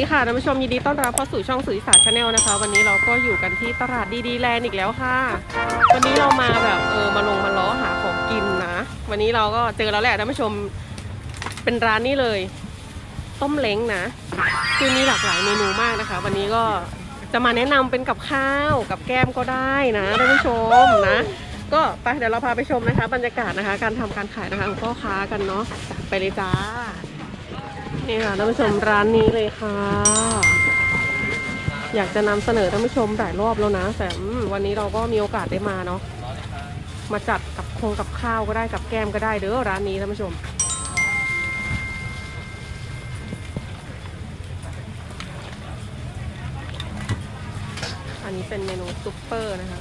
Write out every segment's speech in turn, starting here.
วัสดีค่ะท่านผู้ชมยินดีต้อนรับเข้าสู่ช่องสุริสาชาแนลนะคะ วันนี้เราก็อยู่กันที่ตลาดดีดีแลนด์อีกแล้วค่ะ วันนี้เรามาแบบเออมาลงมาล้อหาของกินนะ วันนี้เราก็เจอแล้วแหละท่านผู้ชมเป็นร้านนี้เลย ต้มเล้งนะ คือมีหลากหลายเมนูมากนะคะ วันนี้ก็จะมาแนะนำเป็นกับข้าวกับแก้มก็ได้นะท่านผู้ชมนะ ก็ไปเดี๋ยวเราพาไปชมนะคะ บรรยากาศนะคะ การทำการขายนะคะของพ่อค้ากันเนาะไปเลยจ้า นี่ค่ะท่านผู้ชมร้านนี้เลยค่ะ อยากจะนำเสนอท่านผู้ชมหลายรอบแล้วนะ แต่วันนี้เราก็มีโอกาสได้มาเนาะมาจัดกับคงกับข้าวก็ได้กับแก้มก็ได้เด้อร้านนี้ท่านผู้ชมอันนี้เป็นเมนูซุปเปอร์นะคะ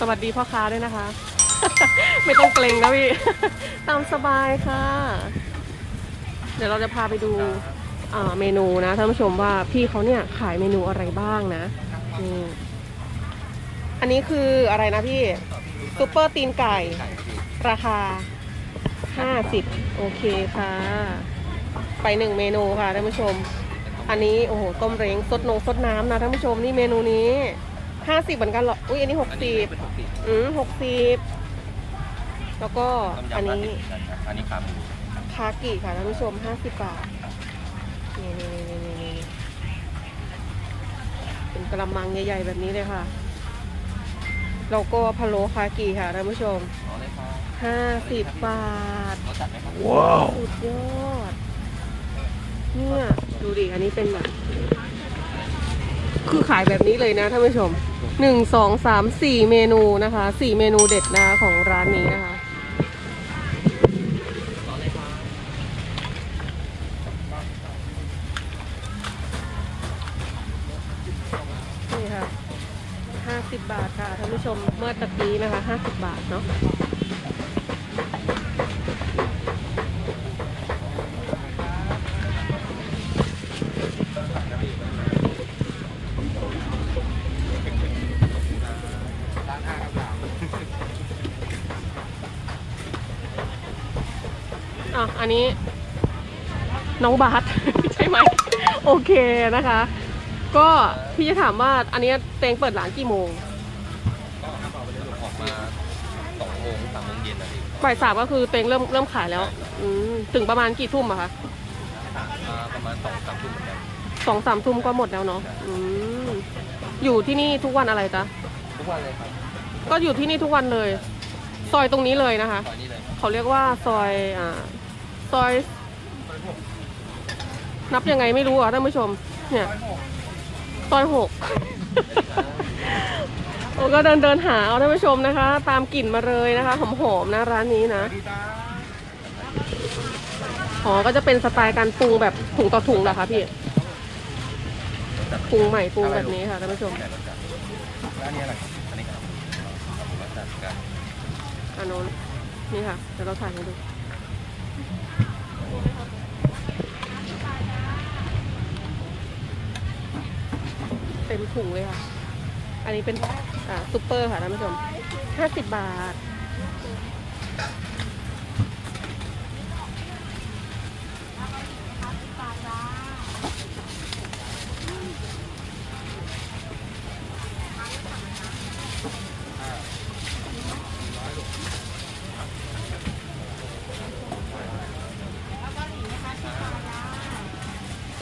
สวัสดีพ่อค้าด้วยนะคะ ไม่ต้องเกรงนะพี่ ตามสบายค่ะ เดี๋ยวเราจะพาไปดูอ่าเมนูนะท่านผู้ชมว่าพี่เขาเนี่ยขายเมนูอะไรบ้างนะนี่อันนี้คืออะไรนะพี่ซุปเปอร์ตีนไก่ ราคา50โอเคค่ะ ไปหนึ่งเมนูค่ะท่านผู้ชม อันนี้โอ้โหต้มเร้งสดนงสดน้ำนะท่านผู้ชมนี่เมนูนี้50เหมือนกันเหรอ อุ้ยอันนี้อันนี้เป็น60หกสิบอืม60 แล้วก็ต้มอันยำห้านี้สิบเหมือนกันครับอันนี้ขาหมูคากิค่ะท่านผู้ชม 50 บาท นี่นี่นี่นี่นี่เป็นกระมังใหญ่ ๆ แบบนี้เลยค่ะ แล้วก็พะโล้คากิค่ะท่านผู้ชม อ๋อเลยครับ50 บาท รสจัดไหมครับสุดยอด เนี่ยดูดิ อันนี้เป็นแบบ คือขายแบบนี้เลยนะท่านผู้ชมหนึ่งสองสามสี่เมนูนะคะสี่เมนูเด็ดนะคะของร้านนี้นะคะ นี่ค่ะห้าสิ บาทค่ะท่านผู้ชมเมื่อตะกี้นะคะห้าสิบบาทเนาะอะอันนี้ น้องบาสใช่ไหม โอเคนะคะ ก็พี่จะถามว่าอันนี้เตงเปิดร้านกี่โมง ก็ออกมาสองโมงสามโมงเย็นนะพี่ บ่ายสามก็คือเตงเริ่มเริ่มขายแล้ว อืมถึงประมาณกี่ทุ่มอะคะอ่าประมาณสองสามทุ่มเหมือนกันสองสามทุ่มก็หมดแล้วเนาะอืมอยู่ที่นี่ทุกวันอะไรจ๊ะ ทุกวันเลยครับก็อยู่ที่นี่ทุกวันเลย ซอยตรงนี้เลยนะคะซอยนี้เลยเขาเรียกว่าซอยอ่าซอย นับยังไงไม่รู้อะท่านผู้ชม เนี่ยซอยหก โอ้ก็เดินเดินหาเอาท่านผู้ชมนะคะ ตามกลิ่นมาเลยนะคะหอมๆนะร้านนี้นะอ๋อก็จะเป็นสไตล์การปรุงแบบถุงต่อถุงเหรอคะพี่ปรุงใหม่ปรุงแบบนี้ค่ะท่านผู้ชมแต่รสจัดแล้วอันนี้อะไรอันนี้ครับอันนู้นนี่ค่ะเดี๋ยวเราถ่ายให้ดูเต็มถุงเลยค่ะ อันนี้เป็น อ่าซุปเปอร์ค่ะท่านผู้ชมห้าสิบบาท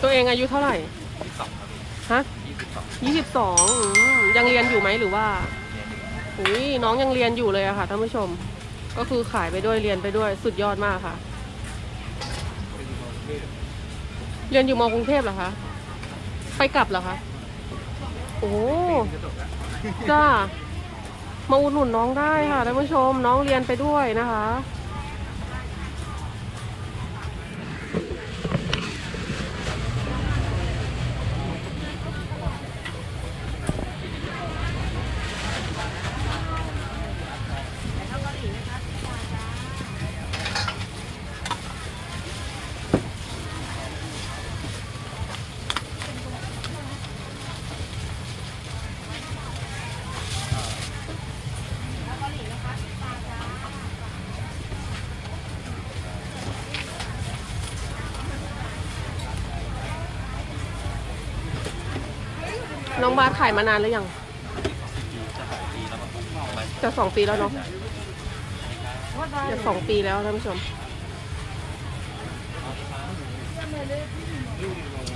ตัวเองอายุเท่าไหร่ยี่สิบสองครับพี่ฮะยี่สิบสอง ยี่สิบสองยังเรียนอยู่ไหมหรือว่าเรียนอยู่อุ้ยน้องยังเรียนอยู่เลยอะค่ะท่านผู้ชม ก็คือขายไปด้วยเรียนไปด้วยสุดยอดมากค่ะ เรียนอยู่มกรุงเทพเหรอคะไปกลับเหรอคะโอ้จ้ามาอุดหนุนน้องได้ค่ะท่านผู้ชม น้องเรียนไปด้วยนะคะ น้องบาสขายมานานหรือยังจะหายปีแล้วมั้งประมาณจะสองปีแล้วเนาะจะสองปีแล้วท่านผู้ชม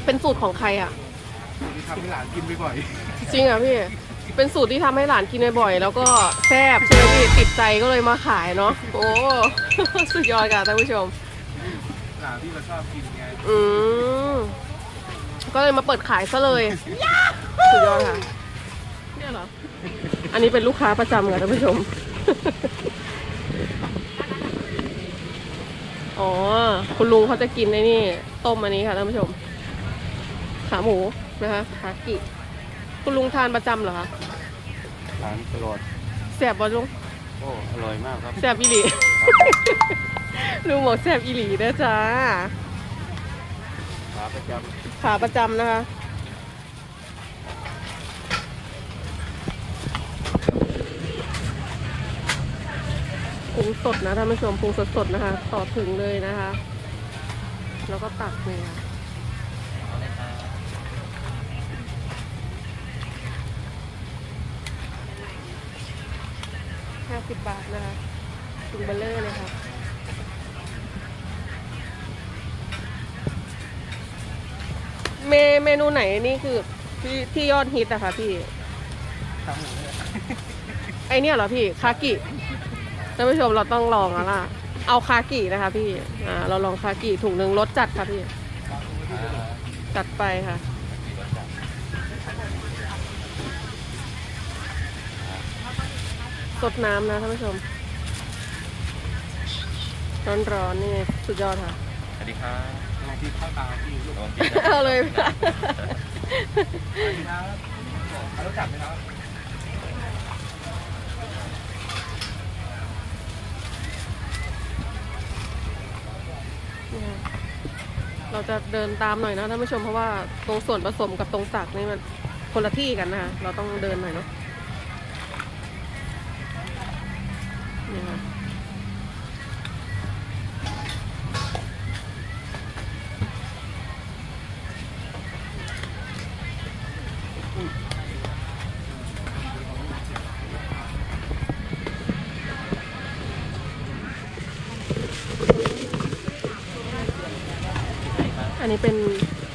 เป็นสูตรของใครอะที่ทำให้หลานกินบ่อยจริงอะพี่ เป็นสูตรที่ทำให้หลานกินบ่อยๆแล้วก็แซ่บใช่ไหมพี่ติดใจก็เลยมาขายเนาะ โอ้ สุดยอดค่ะท่านผู้ชม ๆหลานที่เราชอบกินไง อืม ก็เลยมาเปิดขายซะเลยสุดยอดค่ะเนี่ยเหรออันนี้เป็นลูกค้าประจำค่ะท่านผู้ชม อ๋อ คุณลุงเขาจะกินในนี่ ต้มอันนี้ค่ะท่านผู้ชม ขาหมูนะคะขากิ คุณลุงทานประจำเหรอคะหลานตลอดแสบบ่ลุงโอ้อร่อยมากครับแสบอีหลีลุงบอกแสบอีหลีนะจ้าขาประจ ขาประจำนะคะปรุงสดนะท่านผู้ชมปรุงสดๆนะคะ ต่อถึงเลยนะคะ แล้วก็ตักเลยค่ะห้าสิบบาทนะคะถุงเบลเลอร์เลยค่ะ เมเมนูไหนนี่คือที่ที่ยอดฮิตอะคะพี่ำขาหมูเนี่ยไอเนี่ยเหรอพี่ คากิท่านผู้ชมเราต้องลองแล้วล่ะ เอาคากินะคะพี่ อ่า เราลองคากิถุงหนึ่งรสจัดค่ะพี่ จัดไปค่ะ สดน้ำนะท่านผู้ชม ร้อนๆนี่สุดยอดค่ะ สวัสดีครับ ลองที่ข้าตาที่ลูกระวังกินนะเอาเลยสวัสดีครับเอารถจับไหมครับเนี่ยเราจะเดินตามหน่อยนะท่านผู้ชมเพราะว่าตรงส่วนผสมกับตรงตักนี่มันคนละที่กันนะคะเราต้องเดินหน่อยเนาะ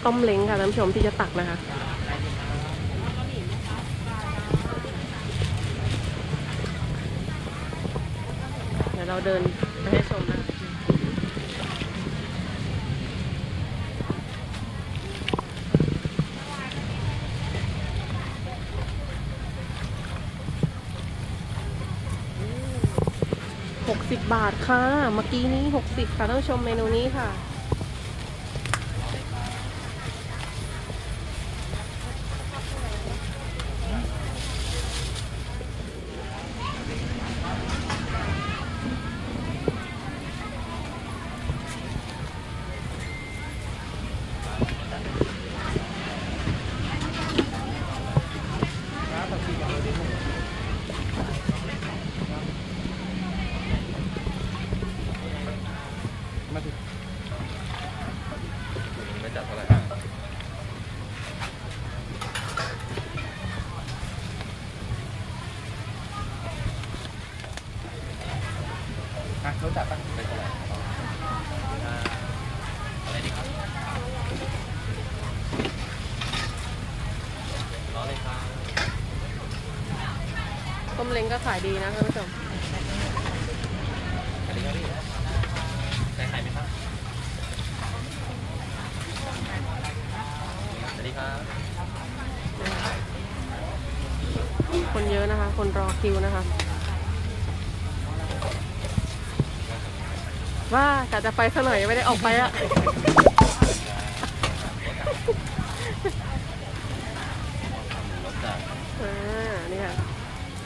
ต้มเล้งค่ะท่านผู้ชมที่จะตักนะคะ เดี๋ยวเราเดินไปให้ชมนะหกสิบบาทค่ะ เมื่อกี้นี้หกสิบค่ะท่านผู้ชมเมนูนี้ค่ะ มาถึง ไม่จัดเท่าไหร่ อะรถจับตั้งไม่เท่าไหร่อ่าอะไรดีครับรอเลยครับต้มเล้งก็ขายดีนะท่านผู้ชมสวัสดีครับพี่ใส่ไข่ไหมครับสวัสดีครับ คนเยอะนะคะ คนรอคิวนะคะ ว่ากะจะไปซะหน่อยยังไม่ได้ออกไปอะรสจัดอ่านี่ค่ะ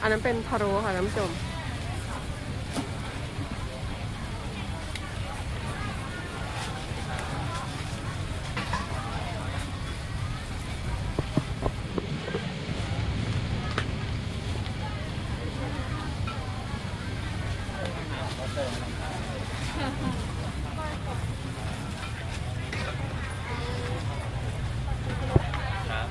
อันนั้นเป็นพะโล้ค่ะท่านผู้ชม ครับ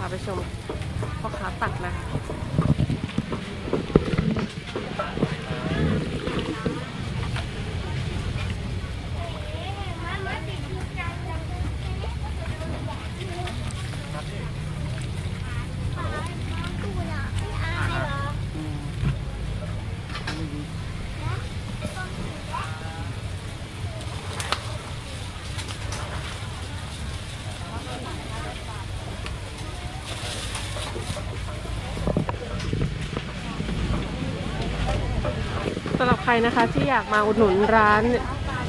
ก ไป ชมพ่อค้าตัดนะคะ รับใครนะคะที่อยากมาอุดหนุนร้าน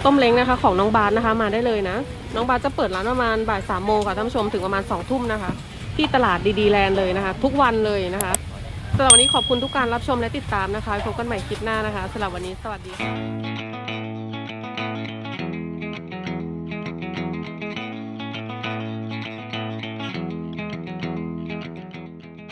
ต้มเล้งนะคะ ของน้องบาสนะคะ มาได้เลยนะ น้องบาสจะเปิดร้านประมาณบ่ายสามโมงค่ะท่านผู้ชมถึงประมาณสองทุ่มนะคะ ที่ตลาดดีๆแลนด์เลยนะคะ ทุกวันเลยนะคะสำหรับวันนี้ขอบคุณทุกการรับชมและติดตามนะคะพบกันใหม่คลิปหน้านะคะสำหรับวันนี้สวัสดีค่ะ